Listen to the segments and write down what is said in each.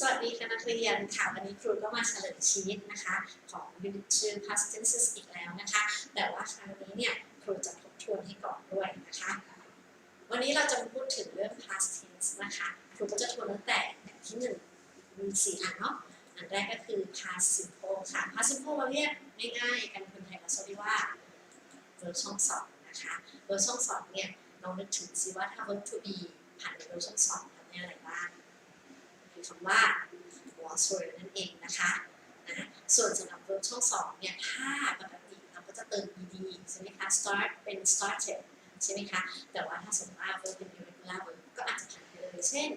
สวัสดีค่ะนักเรียนค่ะวันนี้ครูก็มาเฉลยชีตนะคะ ของยูนิตชื่อ past tenses อีกแล้วนะคะ แต่ว่าครั้งนี้เนี่ยครูจะทบทวนให้ก่อนด้วยนะคะ วันนี้เราจะมาพูดถึงเรื่อง past tense นะคะครูก็จะทวนตั้งแต่แบบที่หนึ่งมีสี่อันเนาะอันแรกก็คือ past simple ค่ะ past simple เราเรียกง่ายๆกันคนไทยเราจะเรียกว่า verb ช่องสองนะคะ verb ช่องสองเนี่ยลองนึกถึงสิว่าถ้า verb to be ผ่านใน verb ช่องสองทำได้อะไรบ้าง คำว่า was were นั่นเองนะคะนะส่วนสำหรับ verb ช่องสองเนี่ยถ้าปกติเราก็จะเติม ed ใช่ไหมคะ start เป็น started ใช่ไหมคะ แต่ว่าถ้าสมมติว่า verb เป็น irregular verb ก็อาจจะผ่านไปเลยเช่น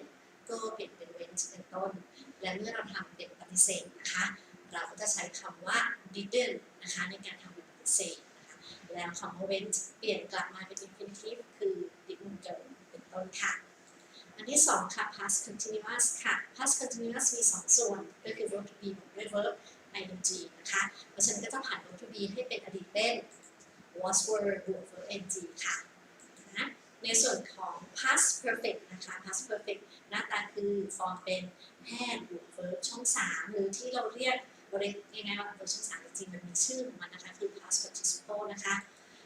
go เปลี่ยนเป็น went เป็นต้น และเมื่อเราทำเป็นปฏิเสธนะคะ เราก็จะใช้คำว่า didn't นะคะในการทำเป็นปฏิเสธนะคะแล้วคำว่า went เปลี่ยนกลับมาเป็น infinitive คือ didn't go เป็นต้นค่ะ ที่สองค่ะ past continuous ค่ะ past continuous มีสองส่วน ก็คือ verb to be บวกด้วย verb ing นะคะ เพราะฉะนั้นก็จะผ่าน verb to be ให้เป็นอดีตเป็น was were บวก verb ing ค่ะนะในส่วนของ past perfect นะคะ past perfect หน้าตาคือฟอร์มเป็น had บวก verb ช่อง 3 หรือที่เราเรียกเราเรียกง่ายๆว่า verb ช่อง 3 จริงๆมันมีชื่อของมันนะคะ คือ past participle นะคะ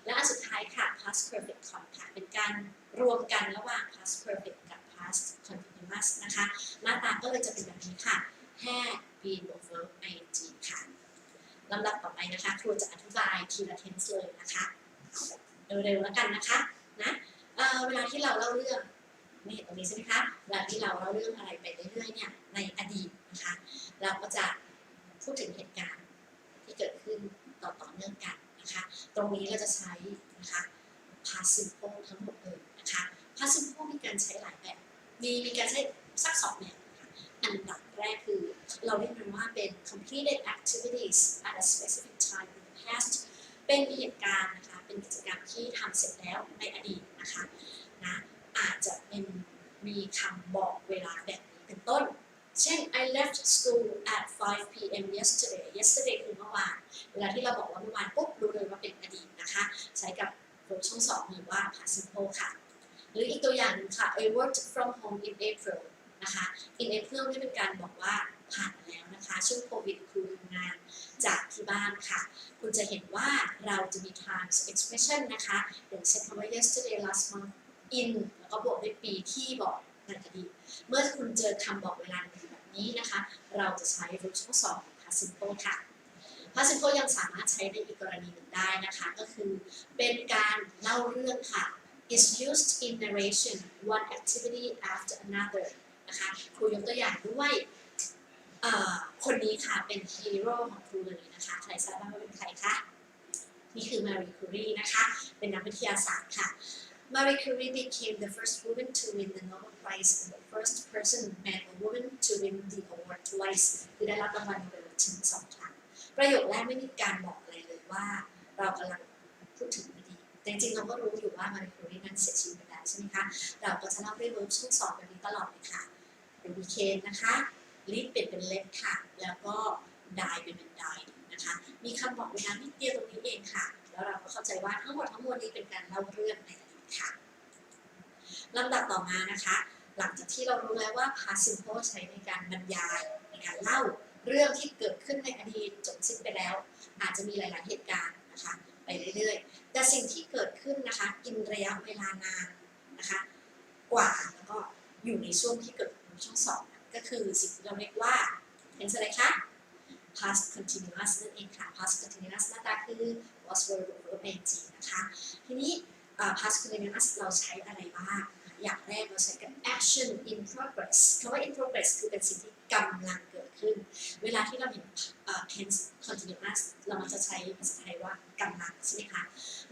และอันสุดท้ายค่ะ past perfect contact เป็นการรวมกันระหว่าง past perfect past continuous นะคะ หน้าตาก็เลยจะเป็นแบบนี้ค่ะ had been over ing ค่ะลำดับต่อไปนะคะ ครูจะอธิบายทีละ tense เลยนะคะ เร็วๆแล้วกันนะคะนะเเวลาที่เราเล่าเรื่องนี่ตรงนี้ใช่ไหมคะเวลาที่เราเล่าเรื่องอะไรไปเรื่อยๆเนี่ยในอดีตนะคะ เราก็จะพูดถึงเหตุการณ์ที่เกิดขึ้นต่อต่อเนื่องกันนะคะ ตรงนี้เราจะใช้นะคะ past simple ทั้งหมดเลยนะคะ past simple มีการใช้หลายแบบ มีมีการใช้สักสองแบบอันดับแรกคือ เราเรียกมันว่าเป็น completed activities at a specific time in the past เป็นเหตุการณ์นะคะเป็นกิจกรรมที่ทำเสร็จแล้วในอดีตนะคะนะอาจจะเป็นมีคำบอกเวลาแบบนี้เป็นต้น เช่น I left school at 5 p.m. yesterday yesterday คือเมื่อวาน เวลาที่เราบอกว่าเมื่อวานปุ๊บรู้เลยว่าเป็นอดีตนะคะ ใช้กับ verb ช่องสองหรือว่า past simple ค่ะ หรืออีกตัวอย่างหนึงค่ะ I worked from home in April นะคะ in April นี่เป็นการบอกว่าผ่านมาแล้วนะคะ ช่วงโควิดครูทำงานจากที่บ้านค่ะ คุณจะเห็นว่าเราจะมี times expression นะคะอย่างเช่นคำว่า yesterday last month in แล้วก็บวกด้วยปีที่บอกในอดีตเมื่อคุณเจอคำบอกเวลาดีแบบนี้นะคะ เราจะใช้ verb ช่องสอง past simple ค่ะ past simple ยังสามารถใช้ในอีกกรณีหนึ่งได้นะคะ ก็คือเป็นการเล่าเรื่องค่ะ is used in narration one activity after another นะคะครูยกตัวอย่างด้วยคนนี้ค่ะเป็นฮีโร่ของครูเลยนะคะใครทราบบ้างว่าเป็นใครคะนี่คือ Marie Curie นะคะ เป็นนักวิทยาศาสตร์ค่ะ Marie Curie became the first woman to win the Nobel Prize and the first person man or woman to win the award twice คือได้รับรางวัลโนเบลถึงสองครั้ง ประโยคแรกไม่มีการบอกอะไรเลยว่า เรากำลังพูดถึง แต่จริงๆเราก็รู้อยู่ว่ามาริโครีนั้นเสียชีวิตไปแล้วใช่ไหมคะ เราก็จะเล่าด้เวิร์บช่วงสองแบบนี้ตลอดเลยค่ะเป็น became นะคะลิฟเปลี่ยนเป็นเล็บค่ะ แล้วก็ die เป็นเป็น died นะคะ มีคำบอกเวลานิดเดียวตรงนี้เองค่ะ แล้วเราก็เข้าใจว่าทั้งหมดทั้งมวลนี้เป็นการเล่าเรื่องในอดีตค่ะลำดับต่อมานะคะ หลังจากที่เรารู้แล้วว่า past simple ใช้ในการบรรยายในการเล่าเรื่องที่เกิดขึ้นในอดีตจบสิ้นไปแล้ว อาจจะมีหลาย ๆ เหตุการณ์นะคะ ไปเรื่อยๆ แต่สิ่งที่เกิดขึ้นนะคะ กินระยะเวลานานนะคะ กว่าแล้วก็อยู่ในช่วงที่เกิดในช่วงสองก็คือสิ่งที่เราเรียกว่าเป็นอะไรคะ past continuous นั่นเองค่ะ past continuous หน้าตาคือ was were verb ing นะคะ ทีนี้ past continuous เราใช้อะไรบ้าง อย่างแรกเราใช้กับ action in progress คำว่า in progress คือเป็นสิ่งที่กำลัง ขึ้น เวลาที่เราเห็น tense continuous เรามักจะใช้ภาษาไทยว่ากำลังใช่ไหมคะ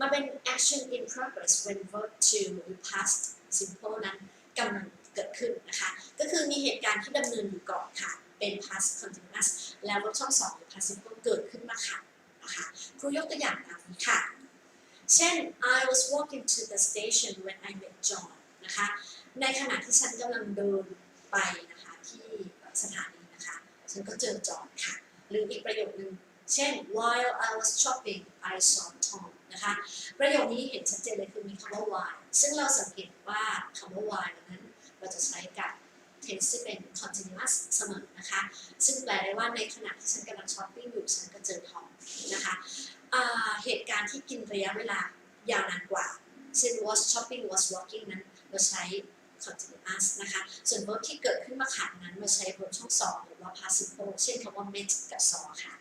มาเป็น action in progress when verb to past simple นั้นกำลังเกิดขึ้นนะคะ ก็คือมีเหตุการณ์ที่ดำเนินอยู่ก่อนค่ะ เป็น past continuous แล้ว verb ช่องสองหรือ past simple เกิดขึ้นมาค่ะนะคะครูยกตัวอย่างตามนี้ค่ะ เช่น I was walking to the station when I met John นะคะ ในขณะที่ฉันกำลังเดินไปนะคะที่สถานี ฉันก็เจอจอนค่ะ หรืออีกประโยคนึง เช่น while I was shopping I saw Tom นะคะ ประโยคนี้เห็นชัดเจนเลยคือมีคำว่า while ซึ่งเราสังเกตว่าคำว่า while นั้นเราจะใช้กับ tense จะเป็น continuous เสมอนะคะ ซึ่งแปลได้ว่าในขณะที่ฉันกำลังช้อปปิ้งอยู่ฉันก็เจอทองนะคะเหตุการณ์ที่กินระยะเวลายาวนานกว่า เช่น was shopping was walking นั้นเราใช้ continuous นะคะ ส่วน verb ที่เกิดขึ้นมาขัดนั้นเราใช้ verb ช่องสองหรือว่า participle เช่นคำว่า met กับ saw ค่ะ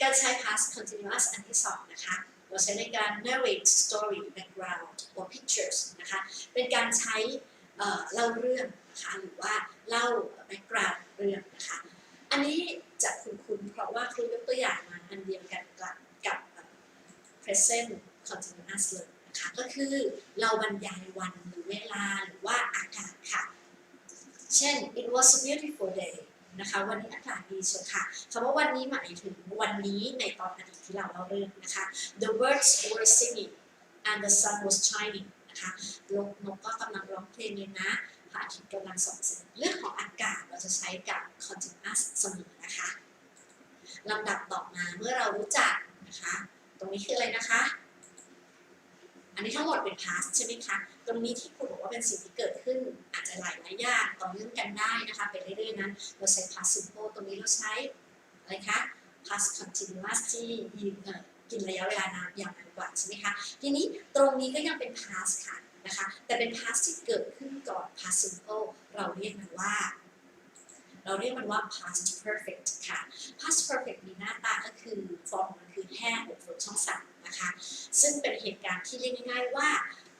การใช้ past continuous อันที่สองนะคะเราใช้ในการ narrate story background or pictures นะคะ เป็นการใช้เล่าเรื่องนะคะหรือว่าเล่า background เรื่องนะคะ อันนี้จะคุ้นๆเพราะว่าครูยกตัวอย่างมาอันเดียวกันกับกับเอ่อ present continuous เลย นะคะก็คือเราบรรยายวันหรือเวลาหรือว่าอากาศค่ะ เช่น it was a beautiful day นะคะวันนี้อากาศดีเชียวค่ะคำว่าวันนี้หมายถึงวันนี้ในตอนอดีตที่เราเล่าเรื่องนะคะ the birds were singing and the sun was shining นะคะนกนกก็กำลังร้องเพลงเลยนะพระอาทิตย์กำลังส่องแสงเรื่องของอากาศเราจะใช้กับ continuous เสมอนะคะลำดับต่อมาเมื่อเรารู้จักนะคะ ตรงนี้คืออะไรนะคะ อันนี้ทั้งหมดเป็น past ใช่ไหมคะ ตรงนี้ที่คุณบอกว่าเป็นสิ่งที่เกิดขึ้นอาจจะหลายหลายอย่างต่อเนื่องกันได้นะคะไปเรื่อยๆนั้น เราใช้ past simple ตรงนี้เราใช้อะไรคะ past continuous ที่ยืนเอ่อกินระยะเวลานานอย่างนานกว่าใช่ไหมคะ ทีนี้ตรงนี้ก็ยังเป็น past ค่ะนะคะแต่เป็น past ที่เกิดขึ้นก่อน past simple เราเรียกมันว่า เราเรียกมันว่า past perfect ค่ะ past perfect มีหน้าตาก็คือฟอร์มมันคือแห้บนช่องสาม ซึ่งเป็นเหตุการณ์ที่เรียกง่ายๆว่า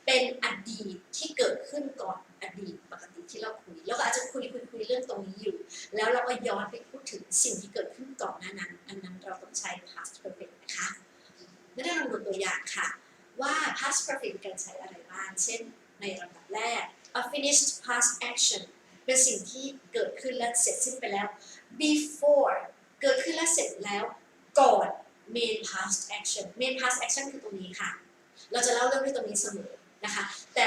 เป็นอดีตที่เกิดขึ้นก่อนอดีตปกติที่เราคุย แล้วก็อาจจะคุยคุยคุยเรื่องตรงนี้อยู่ แล้วเราก็ย้อนไปพูดถึงสิ่งที่เกิดขึ้นก่อนหน้านั้น อันนั้นเราต้องใช้ past perfect นะคะไม่ได้ลองดูตัวอย่างค่ะ ว่า past perfect การใช้อะไรบ้าง เช่น ในลำดับแรก a finished past action เป็นสิ่งที่เกิดขึ้นและเสร็จสิ้นไปแล้ว before เกิดขึ้นและเสร็จแล้วก่อน main past action main past action คือตรงนี้ค่ะ เรา จะเล่าเรื่องด้วยตรงนี้เสมอนะคะ แต่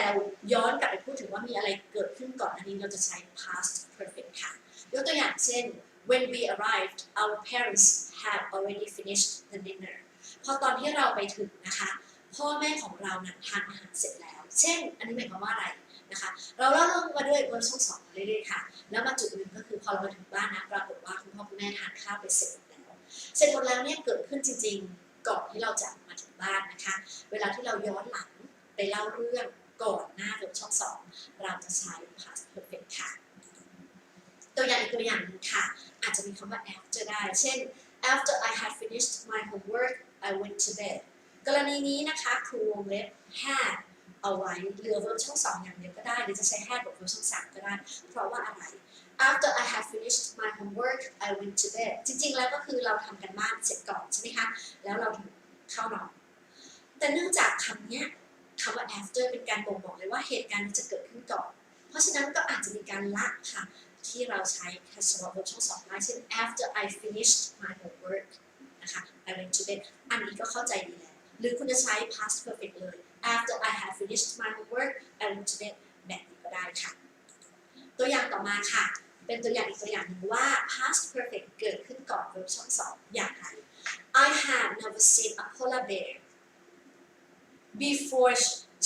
ย้อนกลับไปพูดถึงว่ามีอะไรเกิดขึ้นก่อนอันนี้เราจะใช้ past perfect ค่ะ ยกตัวอย่างเช่น when we arrived our parents had already finished the dinner พอตอนที่เราไปถึงนะคะ พ่อแม่ของเรานั้นทานอาหารเสร็จแล้ว เช่น อันนี้หมายความว่าอะไรนะคะ เราเล่าเรื่องมาด้วยบนช่องสองเรื่อยๆค่ะ แล้วมาจุดหนึ่งก็คือพอเรามาถึงบ้านนะปรากฏว่าคุณพ่อคุณแม่ทานข้าวไปเสร็จแล้ว เสร็จหมดแล้วเนี่ยเกิดขึ้นจริง ๆ ก่อนที่เราจะ บ้านนะคะ เวลาที่เราย้อนหลังไปเล่าเรื่องก่อนหน้าบนช่องสองเราจะใช้ past perfect ค่ะ ตัวอย่างอีกตัวอย่างหนึงค่ะ อาจจะมีคำว่า after ได้ เช่น after I had finished my homework I went to bed กรณีนี้นะคะครูวงเล็บ had เอาไว้เหลือ verb ช่องสองอย่างเดียวก็ได้ หรือจะใช้ had บวก verb ช่องสามก็ได้ เพราะว่าอะไร after I had finished my homework I went to bed จริงๆ แล้วก็คือเราทำกันบ้านเสร็จก่อนใช่ไหมคะ แล้วเราเข้านอน แต่เนื่องจากคำนี้คำว่า after เป็นการบ่งบอกเลยว่าเหตุการณ์นี้จะเกิดขึ้นก่อน เพราะฉะนั้นก็อาจจะมีการละค่ะ ที่เราใช้แค่เฉพาะ verb ช่องสองได้เช่น after I finished my homework นะคะ I went to bed อันนี้ก็เข้าใจดีแล้ว หรือคุณจะใช้ past perfect เลย after I had finished my homework I went to bed แบบนี้ก็ได้ค่ะ ตัวอย่างต่อมาค่ะ เป็นตัวอย่างอีกตัวอย่างหนึ่งว่า past perfect เกิดขึ้นก่อน verb ช่องสองอย่างไร I had never seen a polar bear before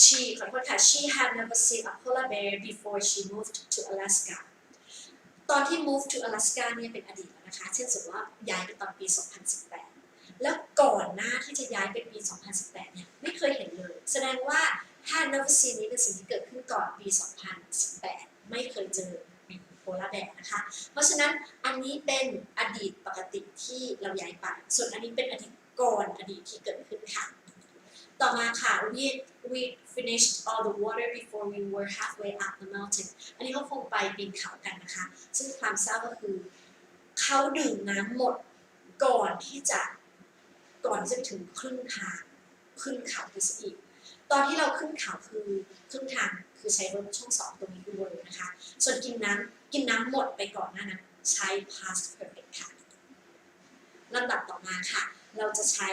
she ขอโทษค่ะ she had never seen a polar bear before she moved to Alaska ตอนที่ move to Alaska เนี่ยเป็นอดีตแล้วนะคะ เช่นสมมติว่าย้ายไปตอนปี 2018 แล้วก่อนหน้าที่จะย้ายไปปี 2018 เนี่ยไม่เคยเห็นเลย แสดงว่า had never seen นี้เป็นสิ่งที่เกิดขึ้นก่อนปี 2018 ไม่เคยเจอโพลาร์แบร์นะคะ เพราะฉะนั้นอันนี้เป็นอดีตปกติที่เราย้ายไป ส่วนอันนี้เป็นอดีตก่อนอดีตที่เกิดขึ้นค่ะ ต่อมาค่ะ we we finished all the water before we were halfway up the mountain อันนี้เขาคงไปปีนเขากันนะคะ ซึ่งความเศร้าก็คือ เขาดื่มน้ำหมดก่อนที่จะก่อนที่จะไปถึงครึ่งทางขึ้นเขาไปซะอีกตอนที่เราขึ้นเขาคือครึ่งทางคือใช้รถช่องสองตรงนี้คือ were นะคะ ส่วนกินน้ำกินน้ำหมดไปก่อนหน้านั้นใช้ past perfect ค่ะลำดับต่อมาค่ะ เราจะใช้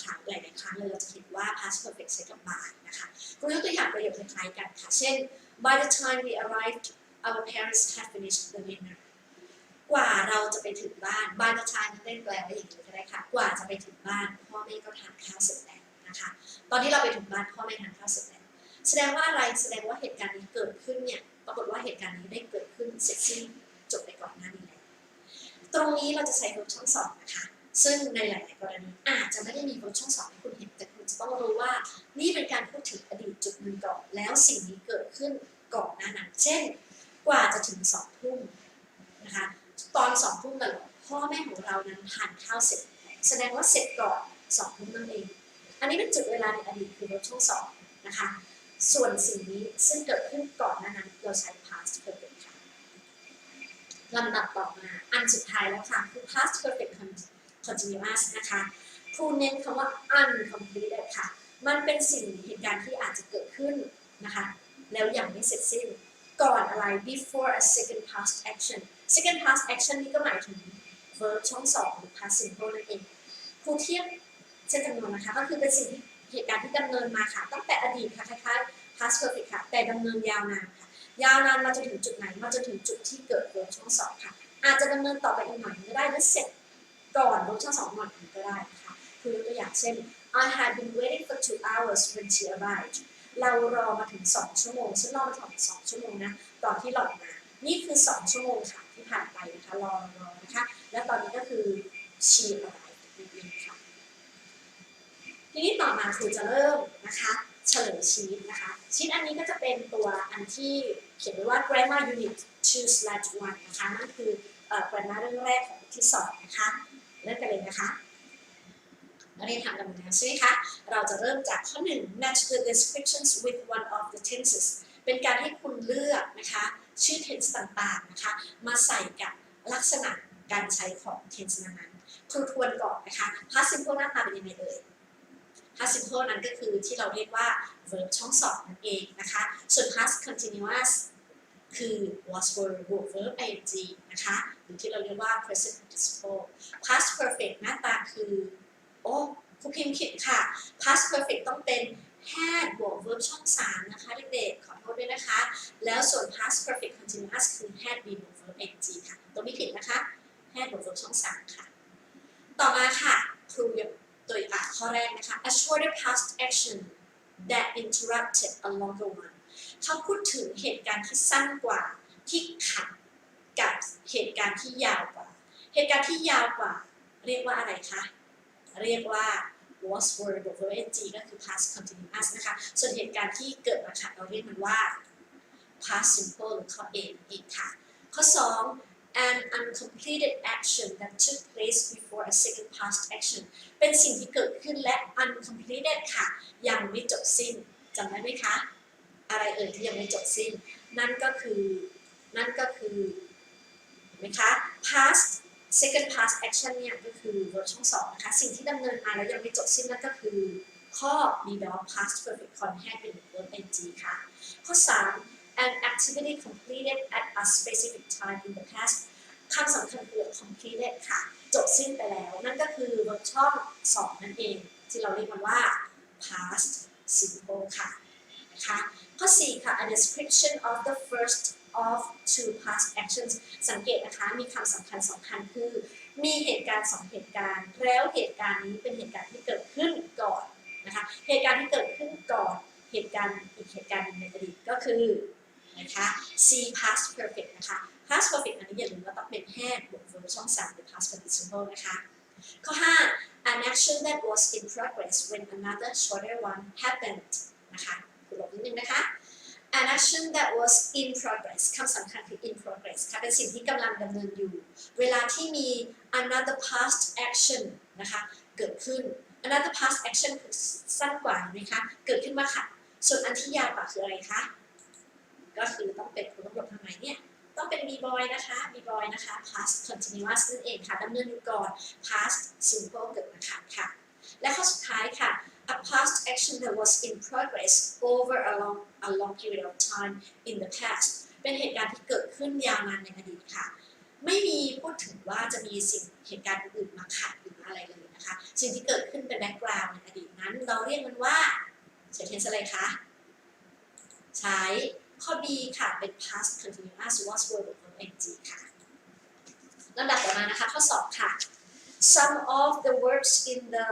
ครั้งหลายๆครั้งเลยเราจะเห็นว่า past perfect ใช้กับ by นะคะกูยกตัวอย่างประโยคคล้ายๆกันค่ะ เช่น by the time we arrived our parents had finished the dinner กว่าเราจะไปถึงบ้าน by the time เล่นแปลว่าอย่างนี้ก็ได้ค่ะ กว่าจะไปถึงบ้านพ่อแม่ก็ทานข้าวเสร็จแล้วนะคะ ตอนที่เราไปถึงบ้านพ่อแม่ทานข้าวเสร็จแล้ว แสดงว่าอะไร แสดงว่าเหตุการณ์นี้เกิดขึ้นเนี่ย ปรากฏว่าเหตุการณ์นี้ได้เกิดขึ้นเสร็จสิ้นจบไปก่อนหน้านี้แล้ว ตรงนี้เราจะใช้ verb ช่องสองนะคะ ซึ่งในหลาย ๆ กรณีอาจจะไม่ได้มี verb ช่องสองให้คุณเห็นแต่คุณจะต้องรู้ว่า นี่เป็นการพูดถึงอดีตจุดหนึ่งก่อนแล้วสิ่งนี้เกิดขึ้นก่อนหน้านั้นเช่น กว่าจะถึงสองทุ่มนะคะตอนสองทุ่มกันพ่อแม่ของเรานั้นทานข้าวเสร็จ แสดงว่าเสร็จก่อนสองทุ่มนั่นเอง อันนี้เป็นจุดเวลาในอดีตคือ verb ช่องสองนะคะส่วนสิ่งนี้ซึ่งเกิดขึ้นก่อนหน้านั้นเราใช้ past perfect ค่ะลำดับต่อมาอันสุดท้ายแล้วค่ะคือ past perfect con- continuous นะคะครูเน้นคำว่า uncompleted ค่ะ มันเป็นสิ่งเหตุการณ์ที่อาจจะเกิดขึ้นนะคะ แล้วยังไม่เสร็จสิ้น ก่อนอะไร before a second past action second past action นี่ก็หมายถึง verb ช่องสองหรือ past simple นั่นเองครูเทียบเช่นจำนวนนะคะ ก็คือเป็นสิ่งที่เหตุการณ์ที่ดำเนินมาค่ะ ตั้งแต่อดีตค่ะคล้ายๆ past perfect ค่ะ แต่ดำเนินยาวนานค่ะ ยาวนานมาจนถึงจุดไหน มาจนถึงจุดที่เกิด verb ช่องสองค่ะ อาจจะดำเนินต่อไปอีกหน่อยก็ได้หรือเสร็จ ก่อน verb ช่องสองหน่อยก็ได้นะคะคือยกตัวอย่างเช่น I had been waiting for two hours when she arrived เรารอมาถึง 2 ชั่วโมงฉันรอมาถึง2ชั่วโมงนะตอนที่หลอดมานี่คือ 2 ชั่วโมงค่ะที่ผ่านไปนะคะรอรอนะคะและตอนนี้ก็คือ she arrived นั่นเองค่ะทีนี้ต่อมาครูจะเริ่มนะคะเฉลยชีตนะคะชีตอันนี้ก็จะเป็นตัวอันที่เขียนไว้ว่า grammar unit 2 slash 1นะคะนั่นคือ grammar เรื่องแรกของที่สองนะคะ ริ่มกันเลยนะคะนักเรียนทำกันหมดแล้วใช่ไหมคะ เราจะเริ่มจากข้อหนึ่ง match the descriptions with one of the tenses เป็นการให้คุณเลือกนะคะ ชื่อ tense ต่างๆนะคะ มาใส่กับลักษณะการใช้ของ tense นั้นๆครูทวนก่อนนะคะ past simple หน้าตาเป็นยังไงเอ่ย past simple นั้นก็คือที่เราเรียกว่า verb ช่องสองนั่นเองนะคะ ส่วน past continuous คือ was verb บวก verb ing นะคะ หรือที่เราเรียกว่า present participle past perfect หน้าตาคือ โอ้ครูพิมพ์ผิดค่ะ past perfect ต้องเป็น had บวก verb ช่องสามนะคะเด็กๆ ขอโทษด้วยนะคะ แล้วส่วน past perfect continuous คือ had been บวก verb ing ค่ะ ตรงนี้ผิดนะคะ had บวก verb ช่องสามค่ะ ต่อมาค่ะ ครูยกตัวอย่างข้อแรกนะคะ a shorter past action that interrupted a longer one เขาพูดถึงเหตุการณ์ที่สั้นกว่าที่ขัดกับเหตุการณ์ที่ยาวกว่า เหตุการณ์ที่ยาวกว่า เรียกว่าอะไรคะ เรียกว่า was were บวก verb ing ก็คือ past continuous นะคะ ส่วนเหตุการณ์ที่เกิดมาขัดเราเรียกมันว่า past simple หรือข้อ A นั่นเองค่ะ ข้อ 2 an uncompleted action that took place before a second past action เป็นสิ่งที่เกิดขึ้นและ uncompleted ค่ะ ยังไม่จบสิ้นจำได้ไหมคะ อะไรเอ่ยที่ยังไม่จบสิ้น นั่นก็คือนั่นก็คือเห็นไหมคะ past second past action เนี่ยก็คือ verb ช่องสองนะคะ สิ่งที่ดำเนินมาแล้วยังไม่จบสิ้นนั่นก็คือข้อมีแบบว่า past perfect con ให้เป็น verb ing ค่ะ ข้อ 3 an activity completed at a specific time in the past คำสำคัญคือ completed ค่ะ จบสิ้นไปแล้ว นั่นก็คือ verb ช่องสองนั่นเอง ที่เราเรียกมันว่า past simple ค่ะ นะคะข้อ4ค่ะ a description of the first of two past actions สังเกตนะคะ มีคำสำคัญสำคัญคือ มีเหตุการณ์สองเหตุการณ์ แล้วเหตุการณ์นี้เป็นเหตุการณ์ที่เกิดขึ้นก่อนนะคะ เหตุการณ์ที่เกิดขึ้นก่อน เหตุการณ์อีกเหตุการณ์หนึ่งในอดีตก็คือนะคะ C past perfect นะคะ past perfect อันนี้อย่าลืมว่าต้องเป็น had บวก verb ช่องสามหรือ past participle นะคะ ข้อ 5 an action that was in progress when another shorter one happened นะคะ ลบนิดนึงนะคะ an action that was in progress คำสำคัญคือ in progress ค่ะเป็นสิ่งที่กำลังดำเนินอยู่ เวลาที่มี another past action นะคะเกิดขึ้น another past action คือสั้นกว่านไหมคะเกิดขึ้นมาค่ะ ส่วนอันที่ยาวกว่าคืออะไรคะ ก็คือต้องเป็นคุณต้องหลบทำไมเนี่ย ต้องเป็น be boy นะคะ be boy นะคะ past continuous นั่นเองค่ะดำเนินอยู่ก่อน past simple เกิดมาค่ะค่ะ และข้อสุดท้ายค่ะ a past action that was in progress over a long a long period of time in the past เป็นเหตุการณ์ที่เกิดขึ้นยาวนานในอดีตค่ะ ไม่มีพูดถึงว่าจะมีสิ่งเหตุการณ์อื่นมาขัดหรืออะไรเลยนะคะ สิ่งที่เกิดขึ้นเป็น background ในอดีตนั้น เราเรียกมันว่าใช้เทนส์อะไรคะใช้ข้อ B ค่ะ เป็น past continuous was verb verb ing ค่ะลำดับต่อมานะคะ ข้อ 2 ค่ะ some of the words in the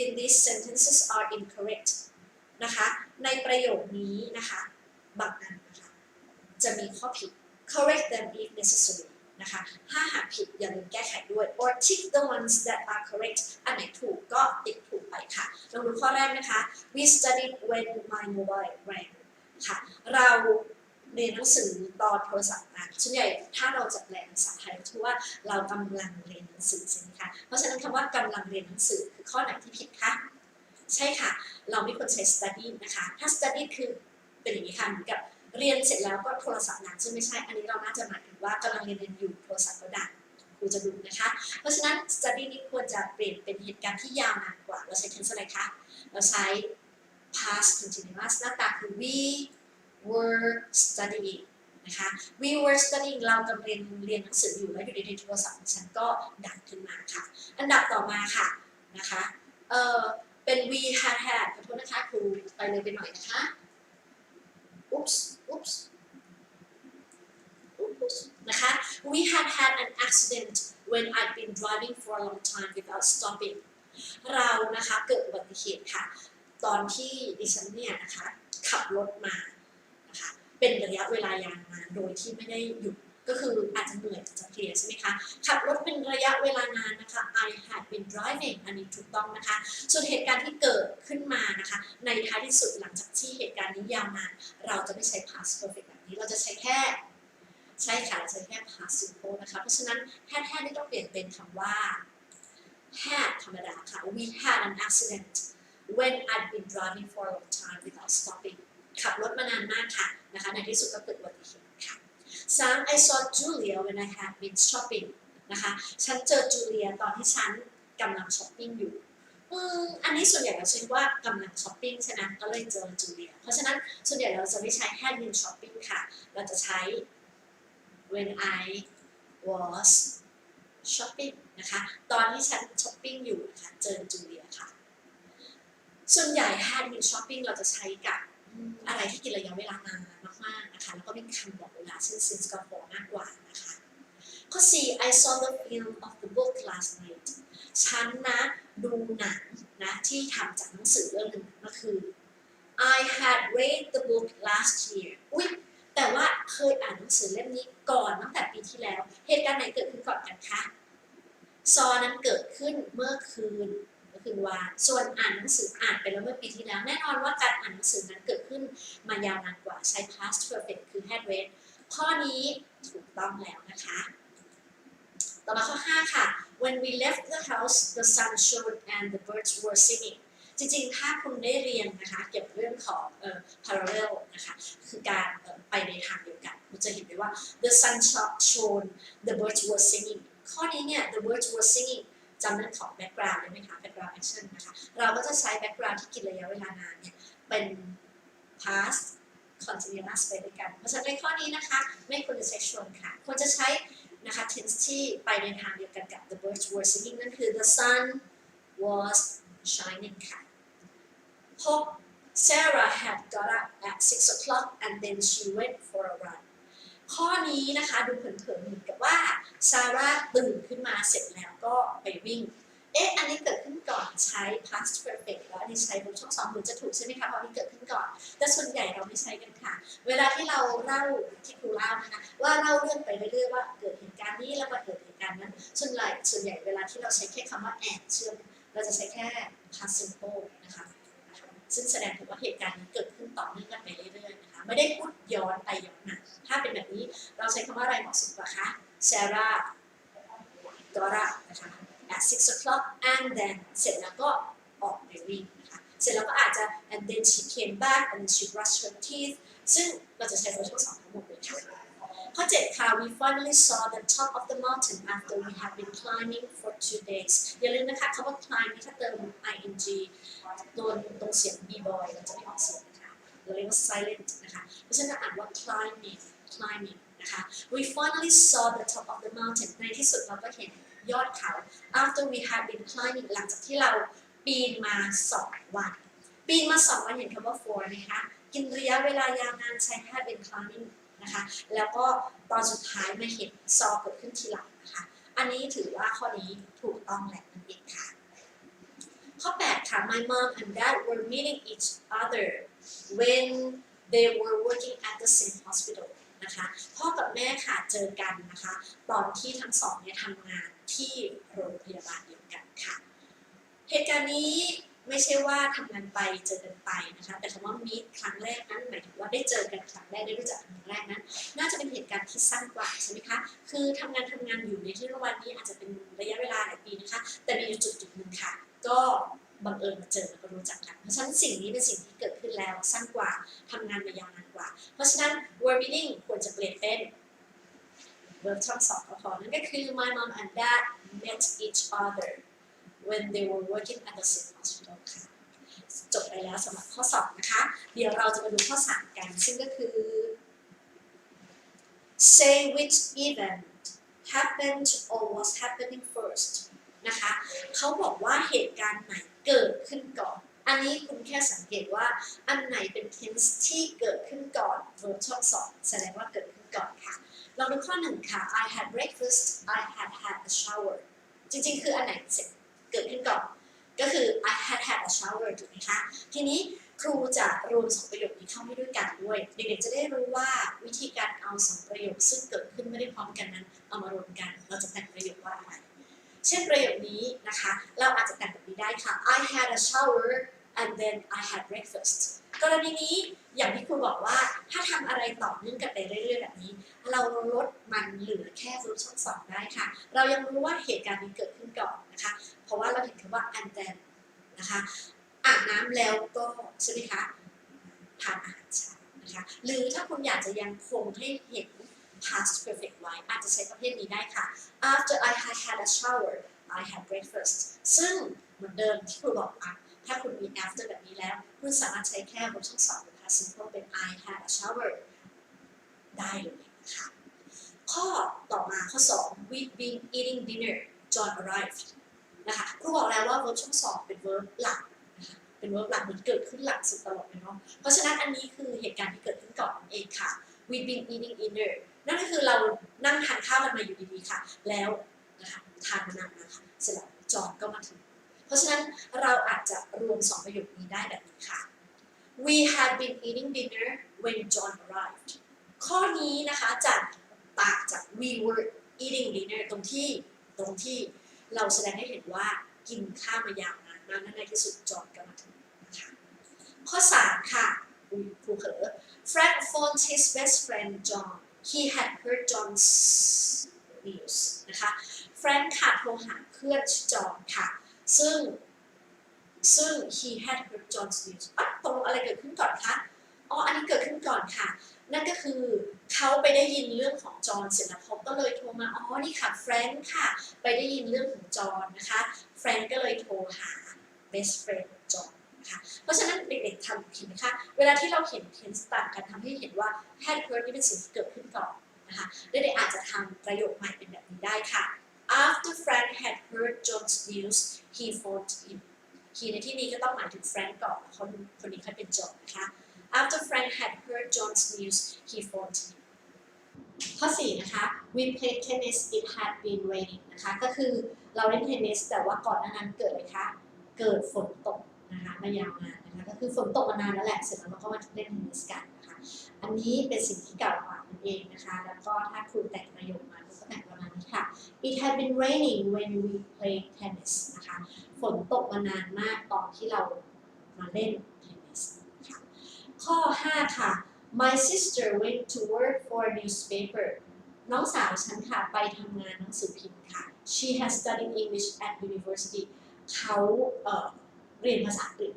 in these sentences are incorrect นะคะ ในประโยคนี้นะคะ บางอันนะคะ จะมีข้อผิด correct them if necessary นะคะ ถ้าหากผิดอย่าลืมแก้ไขด้วย or tick the ones that are correct อันไหนถูกก็ติ๊กถูกไปค่ะลองดูข้อแรกนะคะ we studied when my mobile rang ค่ะ เรา เรียนหนังสือตอนโทรศัพท์มาส่วนใหญ่ถ้าเราจะแปลภาษาไทยถือว่าเรากำลังเรียนหนังสือใช่ไหมคะเพราะฉะนั้นคำว่ากำลังเรียนหนังสือคือข้อไหนที่ผิดคะใช่ค่ะ เราไม่ควรใช้ study นะคะถ้า study คือเป็นอย่างนี้ค่ะเหมือนกับเรียนเสร็จแล้วก็โทรศัพท์ดังซึ่งไม่ใช่ อันนี้เราน่าจะหมายถึงว่ากำลังเรียนเรียนอยู่โทรศัพท์ก็ดังครูจะดูนะคะ เพราะฉะนั้น study นี้ควรจะเปลี่ยนเป็นเหตุการณ์ที่ยาวนานกว่า เราใช้ tense อะไรคะ เราใช้ past continuous หน้าตาคือ we were studying นะคะ we were studying เรากำลังเรียนเรียนหนังสืออยู่แล้วอยู่ดีๆโทรศัพท์ของฉันก็ดังขึ้นมาค่ะ อันดับต่อมาค่ะนะคะเออเป็น we had had ขอโทษนะคะครูไปเลยไปหน่อยนะคะ oops oops oops นะคะ we had had an accident when I'd been driving for a long time without stopping เรานะคะเกิดอุบัติเหตุค่ะ ตอนที่ดิฉันเนี่ยนะคะขับรถมา เป็นระยะเวลายาวนานโดยที่ไม่ได้หยุดก็คืออาจจะเหนื่อยอาจจะเพลียใช่ไหมคะขับรถเป็นระยะเวลานานนะคะ I had been driving อันนี้ถูกต้องนะคะ ส่วนเหตุการณ์ที่เกิดขึ้นมานะคะ ในท้ายที่สุดหลังจากที่เหตุการณ์นี้ยาวนาน เราจะไม่ใช้ past perfect แบบนี้ เราจะใช้แค่ใช่ค่ะเราใช้แค่ past simple นะคะ เพราะฉะนั้น had had นี่ต้องเปลี่ยนเป็นคำว่า had ธรรมดาค่ะ we had an accident when I'd been driving for a long time without stopping ขับรถมานานมากค่ะนะคะในที่สุดก็เกิดอุบัติเหตุค่ะสาม I saw Julia when I had been shopping นะคะฉันเจอจูเลียตอนที่ฉันกำลังช้อปปิ้งอยู่อืมอันนี้ส่วนใหญ่เราใช้ว่ากำลังช้อปปิ้งใช่ไหมก็เลยเจอจูเลีย เพราะฉะนั้นส่วนใหญ่เราจะไม่ใช้ had been shopping ค่ะ เราจะใช้ when I was shopping นะคะ ตอนที่ฉันช้อปปิ้งอยู่นะคะ เจอจูเลียค่ะ ส่วนใหญ่ had been shopping เราจะใช้กับ อะไรที่กินระยะเวลานานมากๆนะคะแล้วก็เป็นคำบอกเวลาซึ่ง since กับ for มากกว่านะคะข้อ 4 I saw the film of the book last night ฉันนะดูหนังนะที่ทำจากหนังสือเรื่องหนึ่งเมื่อคืน I had read the book last year อุ๊ยแต่ว่าเคยอ่านหนังสือเล่มนี้ก่อนตั้งแต่ปีที่แล้ว เหตุการณ์ไหนเกิดขึ้นก่อนกันคะ ซอนั้นเกิดขึ้นเมื่อคืน คือวาส่วนอ่านหนังสืออ่านไปแล้วเมื่อปีที่แล้ว แน่นอนว่าการอ่านหนังสือนั้นเกิดขึ้นมายาวนานกว่าใช้ past perfect คือ had read ข้อนี้ถูกต้องแล้วนะคะ ต่อมาข้อ 5 ค่ะ when we left the house the sun shone and the birds were singing จริงๆ ถ้าคุณได้เรียนนะคะ เกี่ยวกับเรื่องของเอ่อ parallel นะคะ คือการไปในทางเดียวกัน คุณจะเห็นได้ว่า the sun shone the birds were singing ข้อนี้เนี่ย the birds were singing จำเรื่องของ background ได้ไหมคะ background action นะคะเราก็จะใช้ background ที่กินระยะเวลานานเนี่ยเป็น past continuous ไปด้วยกัน เพราะฉะนั้นในข้อนี้นะคะ ไม่ควรจะใช้ shone ค่ะ ควรจะใช้นะคะ tense ที่ไปในทางเดียวกันกับ the birds were singing นั่นคือ the sun was shining ค่ะ 6. Sarah had got up at 6 o'clock and then she went for a run ข้อนี้นะคะดูเผินๆเหมือนกับว่าซาร่าตื่นขึ้นมาเสร็จแล้วก็ไปวิ่ง เอ๊ะ อันนี้เกิดขึ้นก่อนใช้ past perfect แล้วอันนี้ใช้บนช่องสองเหมือนจะถูกใช่ไหมคะเพราะอันนี้เกิดขึ้นก่อน แต่ส่วนใหญ่เราไม่ใช้กันค่ะ เวลาที่เราเล่าที่ครูเล่านะคะว่าเล่าเรื่องไปเรื่อยๆว่าเกิดเหตุการณ์นี้แล้วมาเกิดเหตุการณ์นั้น ส่วนใหญ่ส่วนใหญ่เวลาที่เราใช้แค่คำว่า and เชื่อมเราจะใช้แค่ past simple นะคะซึ่งแสดงถึงว่าเหตุการณ์นี้เกิดขึ้นต่อเนื่องกันไปเรื่อยๆนะคะไม่ได้พูดย้อนไปย้อน ถ้าเป็นแบบนี้เราใช้คำว่าอะไรเหมาะสมกว่าคะ Sarah got up นะคะ at six o'clock and then เสร็จแล้วก็ออกไปวิ่งนะคะเสร็จแล้วก็อาจจะ and then she came back and she brushed her teeth ซึ่งเราจะใช้ตัวช่วงสองทั้งหมดเลยค่ะข้อ7ค่ะ we finally saw the top of the mountain after we have been climbing for two days อย่าลืมนะคะคำว่า climb นี่ถ้าเติม ing ตัวตรงเสียง b boy เราจะไม่ออกเสียงนะคะเราเรียกว่า silent นะคะเพราะฉะนั้นอ่านว่า climbing climbing นะคะ we finally saw the top of the mountain ในที่สุดเราก็เห็นยอดเขา after we have been climbing หลังจากที่เราปีนมา2วันปีนมา2วันเห็นคำว่า for นะคะกินระยะเวลายาวนานใช้ have been climbing นะคะแล้วก็ตอนสุดท้ายมาเห็นซอเกิดขึ้นทีหลังนะคะอันนี้ถือว่าข้อนี้ถูกต้องแหละนั่นเองค่ะข้อ8ค่ะ My mom and dad were meeting each other when they were working at the same hospital นะคะ พ่อกับแม่ค่ะเจอกันนะคะ ตอนที่ทั้งสองเนี่ยทำงานที่โรงพยาบาลเดียวกันค่ะ เหตุการณ์นี้ไม่ใช่ว่าทำงานไปเจอกันไปนะคะ แต่คำว่ามีครั้งแรกนั้นหมายถึงว่าได้เจอกันครั้งแรกได้รู้จักกันครั้งแรกนั้น น่าจะเป็นเหตุการณ์ที่สั้นกว่าใช่ไหมคะ คือทำงานทำงานอยู่ในที่รงพยาบาลนี้อาจจะเป็นระยะเวลาหลายปีนะคะ แต่มีจุดจุดหนึ่งค่ะ ก็ บังเอิญมาเจอแล้วก็รู้จักกัน เพราะฉะนั้นสิ่งนี้เป็นสิ่งที่เกิดขึ้นแล้วสั้นกว่าทำงานมายาวนานกว่า เพราะฉะนั้น word meaning ควรจะเปลี่ยนเป็น verb ช่องสองก็พอนั่นก็คือ my mom and dad met each other when they were working at the same hospital ค่ะจบไปแล้วสำหรับข้อสอบนะคะ เดี๋ยวเราจะมาดูข้อสามกัน ซึ่งก็คือ say which event happened or was happening first นะคะ เขาบอกว่าเหตุการณ์ไหน เกิดขึ้นก่อน อันนี้คุณแค่สังเกตว่าอันไหนเป็น tense ที่เกิดขึ้นก่อน verb ช่องสองแสดงว่าเกิดขึ้นก่อนค่ะลองดูข้อหนึ่งค่ะ I had breakfast I had had a shower จริงๆ คืออันไหนเสร็จเกิดขึ้นก่อน ก็คือ I had had a shower ถูกไหมคะทีนี้ครูจะรวมสองประโยคนี้เข้าให้ด้วยกันด้วย เด็กๆจะได้รู้ว่าวิธีการเอาสองประโยคซึ่งเกิดขึ้นไม่ได้พร้อมกันนั้นเอามารวมกัน เราจะแต่งประโยคว่าอะไร เช่นประโยคนี้นะคะ เราอาจจะแต่งแบบนี้ได้ค่ะ I had a shower and then I had breakfast กรณีนี้อย่างที่ครูบอกว่าถ้าทำอะไรต่อเนื่องกันไปเรื่อยๆแบบนี้ เราลดมันเหลือแค่รูปช่องสองได้ค่ะ เรายังรู้ว่าเหตุการณ์นี้เกิดขึ้นก่อนนะคะ เพราะว่าเราเห็นคำว่า and then นะคะอาบน้ำแล้วก็ใช่ไหมคะทานอาหารเช้านะคะ หรือถ้าคุณอยากจะยังคงให้เห็น past perfect ไว้อาจจะใช้ประเภทนี้ได้ค่ะ after I had had a shower I had breakfast ซึ่งเหมือนเดิมที่ครูบอกอะถ้าคุณมี after แบบนี้แล้ว คุณสามารถใช้แค่บนช่องสองหรือ past simple เป็น I had a shower ได้เลยนะคะข้อต่อมาข้อ 2 we've been eating dinner John arrived นะคะครูบอกแล้วว่า verb ช่องสองเป็น verb หลักนะคะเป็น verb หลักมันเกิดขึ้นหลังสุดตลอดเลยเนาะเพราะฉะนั้นอันนี้คือเหตุการณ์ที่เกิดขึ้นก่อนเองค่ะ we've been eating dinner นั่นก็คือเรานั่งทานข้าวกันมาอยู่ดีๆค่ะ แล้วนะคะทานมานานมาค่ะเสร็จแล้วจอห์นก็มาถึง เพราะฉะนั้นเราอาจจะรวมสองประโยคนี้ได้แบบนี้ค่ะ we had been eating dinner when John arrived ข้อนี้นะคะจากต่างจาก we were eating dinner ตรงที่ตรงที่เราแสดงให้เห็นว่ากินข้าวมายาวนานมากและในที่สุดจอห์นก็มาถึงนะคะข้อ 3 ค่ะอุ๊ยครูเผลอ Frank phoned his best friend John he had heard John's news นะคะแฟรงค์ค่ะโทรหาเพื่อนจอห์นค่ะ ซึ่งซึ่ง he had heard John's news อะตกลงอะไรเกิดขึ้นก่อนคะ อ๋อ อันนี้เกิดขึ้นก่อนค่ะ นั่นก็คือเขาไปได้ยินเรื่องของจอห์นเสร็จแล้วเขาก็เลยโทรมา อ๋อ นี่ค่ะแฟรงค์ค่ะ ไปได้ยินเรื่องของจอห์นนะคะ แฟรงค์ก็เลยโทรหา best friend จอห์น นะคะ เพราะฉะนั้นเด็กๆทำผิดนะคะ เวลาที่เราเห็น tense ต่างกันทำให้เห็นว่า had heard นี่เป็นสิ่งที่เกิดขึ้นก่อนนะคะเด็กๆอาจจะทำประโยคใหม่เป็นแบบนี้ได้ค่ะ after Frank had heard John's news he phoned him he ในที่นี้ก็ต้องหมายถึงแฟรงก์ก่อนคนคนนี้เขาเป็นจอห์นนะคะ after Frank had heard John's news he phoned him ข้อ 4 นะคะ we played tennis it had been raining นะคะ ก็คือเราเล่นเทนนิสแต่ว่าก่อนหน้านั้นเกิดอะไรคะ เกิดฝนตก นะคะมายาวนานนะคะก็คือฝนตกมานานแล้วแหละเสร็จแล้วเราก็มาเล่นเทนนิสกันนะคะอันนี้เป็นสิ่งที่กล่าวมานั่นเองนะคะแล้วก็ถ้าครูแต่งประโยคมาครูก็แต่งประมาณนี้ค่ะ it had been raining when we played tennis นะคะฝนตกมานานมากตอนที่เรามาเล่นเทนนิสค่ะข้อ 5 ค่ะ My sister went to work for a newspaper น้องสาวฉันค่ะไปทำงานหนังสือพิมพ์ค่ะ She has studied English at university เขา เรียนภาษาอังกฤษ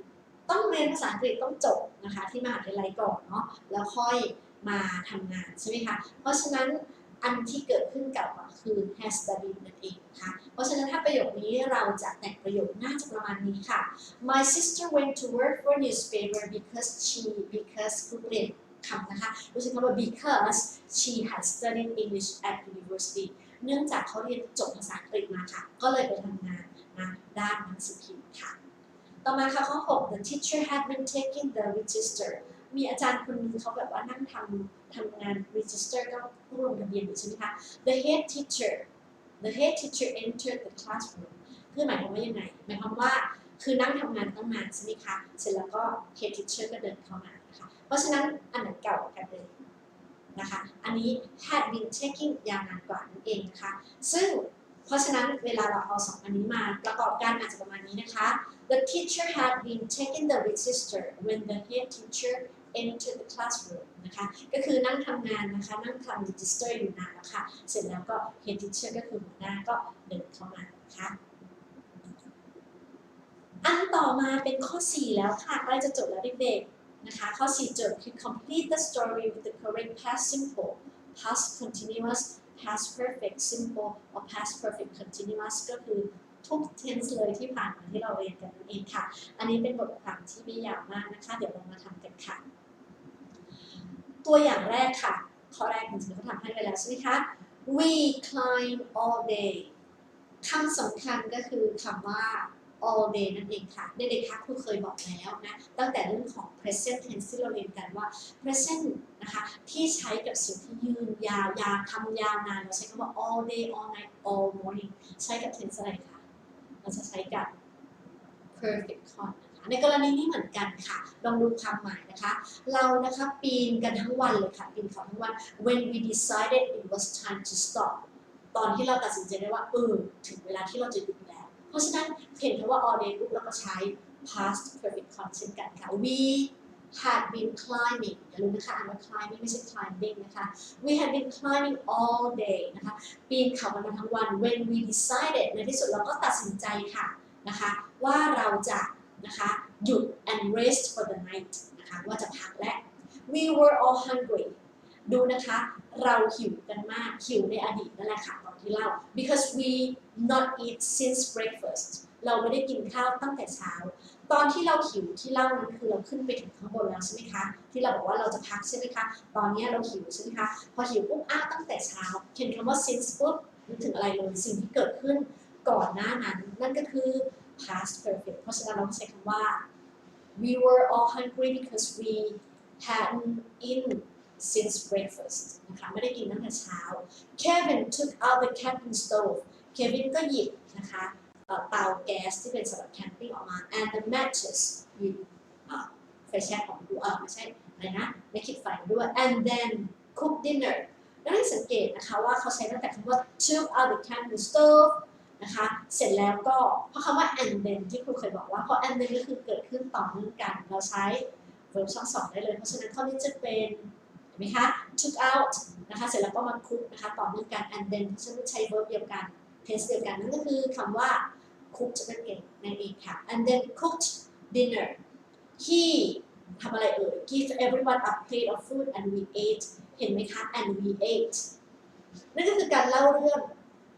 ต้องเรียนภาษาอังกฤษต้องจบนะคะที่มหาวิทยาลัยก่อนเนาะแล้วค่อยมาทำงานใช่ไหมคะเพราะฉะนั้นอันที่เกิดขึ้นกับคือ has studied นั่นเองนะคะเพราะฉะนั้นถ้าประโยคนี้เราจะแต่งประโยคน่าจะประมาณนี้ค่ะ My sister went to work for newspaper because she because คือเปลี่ยนคำนะคะรู้สึกคำว่า because she had studied English at university เนื่องจากเขาเรียนจบภาษาอังกฤษมาค่ะ ก็เลยไปทำงานนะด้านหนังสือพิมพ์ค่ะ ต่อมาค่ะข้อ6 the teacher had been taking the register มีอาจารย์คนหนึงเขาแบบว่านั่งทำทำงาน register ก็ผู้ลงทะเบียนอยู่ใช่ไหมคะ the head teacher the head teacher entered the classroom คือหมายความว่ายังไง หมายความว่าคือนั่งทำงานตั้งนานใช่ไหมคะ เสร็จแล้วก็ head teacher ก็เดินเข้ามานะคะ เพราะฉะนั้นอันไหนเก่ากันเลยนะคะ อันนี้ had been taking ยาวนานกว่านั่นเองนะคะ ซึ่ง เพราะฉะนั้นเวลาเราเอาสองอันนี้มาประกอบกันอาจจะประมาณนี้นะคะ The teacher had been taking the register when the head teacher entered the classroom นะคะ ก็คือนั่งทำงานนะคะ นั่งทำ register อยู่นานแล้วค่ะ เสร็จแล้วก็ head teacher ก็คือหัวหน้าก็เดินเข้ามานะคะอันต่อมาเป็นข้อ 4 แล้วค่ะใกล้จะจบแล้วเด็กๆนะคะ ข้อ 4 จบคือ complete the story with the correct past simple past continuous past perfect simple or past perfect continuous ก็คือทุก tense เลยที่ผ่านมาที่เราเรียนกันนั่นเองค่ะ อันนี้เป็นบทความที่ไม่ยาวมากนะคะ เดี๋ยวเรามาทำกันค่ะ ตัวอย่างแรกค่ะ ข้อแรกจริงๆเขาทำให้ไปแล้วใช่ไหมคะ we climb all day คำสำคัญก็คือคำว่า all day นั่นเองค่ะเด็กๆคะครูเคยบอกแล้วนะ ตั้งแต่เรื่องของ present tense ที่เราเรียนกันว่า present นะคะที่ใช้กับสิ่งที่ยืนยาวยาวทำยาวนานเราใช้คำว่า all day all night all morning ใช้กับ tense อะไรคะเราจะใช้กับ perfect con นะคะในกรณีนี้เหมือนกันค่ะ ลองดูความหมายนะคะ เรานะคะปีนกันทั้งวันเลยค่ะ ปีนเขาทั้งวัน when we decided it was time to stop ตอนที่เราตัดสินใจได้ว่าเออถึงเวลาที่เราจะหยุดแล้ว เพราะฉะนั้นเห็นคำว่า all day ปุ๊บเราก็ใช้ past perfect con เช่นกันค่ะ we had been climbing อย่าลืมนะคะอ่านว่า climbing ไม่ใช่ climbing นะคะ we had been climbing all day นะคะปีนเขากันมาทั้งวัน when we decided ในที่สุดเราก็ตัดสินใจค่ะนะคะ ว่าเราจะนะคะหยุด and rest for the night นะคะว่าจะพักและ we were all hungry ดูนะคะ เราหิวกันมากหิวในอดีตนั่นแหละค่ะ ที่เล่า because we not eat since breakfast เราไม่ได้กินข้าวตั้งแต่เช้า ตอนที่เราหิวที่เล่านั้นคือเราขึ้นไปถึงข้างบนแล้วใช่ไหมคะ ที่เราบอกว่าเราจะพักใช่ไหมคะ ตอนนี้เราหิวใช่ไหมคะ พอหิวปุ๊บอ้าตั้งแต่เช้าเห็นคำว่า since ปุ๊บนึกถึงอะไรเลยสิ่งที่เกิดขึ้นก่อนหน้านั้น นั่นก็คือ past perfect เพราะฉะนั้นเราใช้คำว่า we were all hungry because we hadn't eaten since breakfast นะคะไม่ได้กินตั้งแต่เช้า Kevin took out the camping stove Kevin ก็หยิบนะคะเอ่อเตาแก๊สที่เป็นสำหรับแคมปิ้งออกมา and the matches หยิบไฟแช็กของดูเออไม่ใช่อะไรนะไม่คิดไฟด้วย and then cook dinner แล้วให้สังเกตนะคะว่าเขาใช้ตั้งแต่คำว่า took out the camping stove นะคะเสร็จแล้วก็เพราะคำว่า and then ที่ครูเคยบอกว่าเพราะ and then ก็คือเกิดขึ้นต่อเนื่องกัน เราใช้ verb ช่องสองได้เลย เพราะฉะนั้นข้อนี้จะเป็น ไหมคะ took out นะคะเสร็จแล้วก็มา cook นะคะต่อเนื่องกัน and then เพราะฉะนั้นใช้ verb เดียวกัน tense เดียวกันนั่นก็คือคำว่า cook จะเป็นเก่งนั่นเองค่ะ and then cooked dinner he ทำอะไรเอ่ย give everyone a plate of food and we ate เห็นไหมคะ and we ate นั่นก็คือการเล่าเรื่อง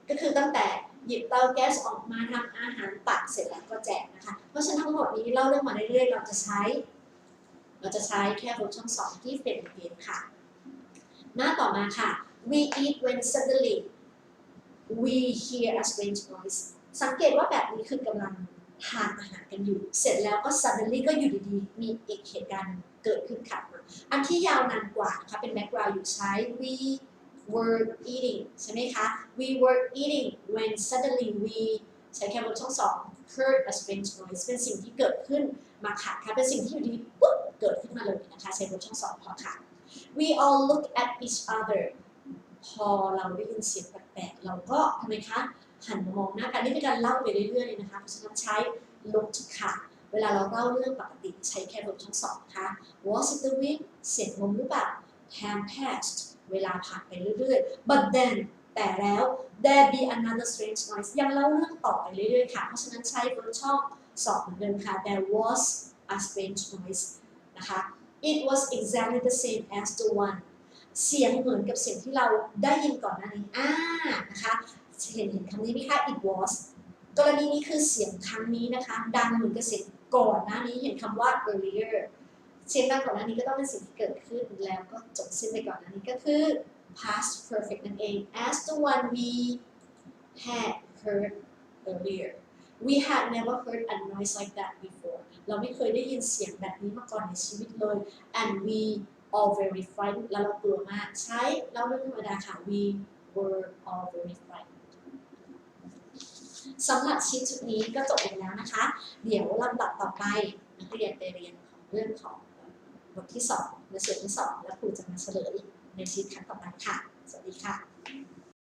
ก็คือตั้งแต่หยิบเตาแก๊สออกมาทำอาหารตักเสร็จแล้วก็แจกนะคะ เพราะฉะนั้นทั้งหมดนี้เล่าเรื่องมาเรื่อยๆ เราจะใช้ เราจะใช้แค่บทช่องสองที่เป็นเกณฑ์ค่ะ หน้าต่อมาค่ะ we eat when suddenly we hear a strange noise สังเกตว่าแบบนี้คือกำลังทานอาหารกันอยู่ เสร็จแล้วก็ suddenly ก็อยู่ดีๆ มีอีกเหตุการณ์เกิดขึ้นค่ะ อันที่ยาวนานกว่านะคะเป็น background อยู่ใช้ we were eating ใช่ไหมคะ we were eating when suddenly we ใช้แค่บนช่องสอง heard a strange noise เป็นสิ่งที่เกิดขึ้นมาค่ะค่ะเป็นสิ่งที่อยู่ดีปุ๊บเกิดขึ้นมาเลยนะคะใช้บนช่องสองพอค่ะ we all look at each other พอเราได้ยินเสียงแปลกๆเราก็ทำไมคะหันมามองหน้ากันนี่เป็นการเล่าไปเรื่อยๆเลยนะคะเพราะฉะนั้นใช้ look ค่ะ เวลาเราเล่าเรื่องปกติใช้แค่บนช่องสองนะคะ was it the wind เสียงลมหรือเปล่า time passed เวลาผ่านไปเรื่อยๆ but then แต่แล้ว there be another strange noise ยังเล่าเรื่องต่อไปเรื่อยๆค่ะ เพราะฉะนั้นใช้บนช่องสองเหมือนเดิมค่ะ there was a strange noise นะคะ it was exactly the same as the one เสียงเหมือนกับเสียงที่เราได้ยินก่อนหน้านี้อ่านะคะเห็นเห็นคำนี้ไหมคะ it was กรณีนี้คือเสียงครั้งนี้นะคะ ดังเหมือนกับเสียงก่อนหน้านี้เห็นคำว่า earlier เสียงดังก่อนหน้านี้ก็ต้องเป็นสิ่งที่เกิดขึ้นแล้วก็จบสิ้นไปก่อนหน้านี้ก็คือ past perfect นั่นเอง as the one we had heard earlier we had never heard a noise like that before เราไม่เคยได้ยินเสียงแบบนี้มาก่อนในชีวิตเลย and we all very frightened แล้วเรากลัวมาก ใช้เล่าเรื่องธรรมดาค่ะ we were all very frightened สำหรับชีทชุดนี้ก็จบไปแล้วนะคะ เดี๋ยวลำดับต่อไปนักเรียนไปเรียนของเรื่องของบทที่สองในส่วนที่สองแล้วครูจะมาเฉลย ในชีวิตครั้งต่อไปค่ะ สวัสดีค่ะ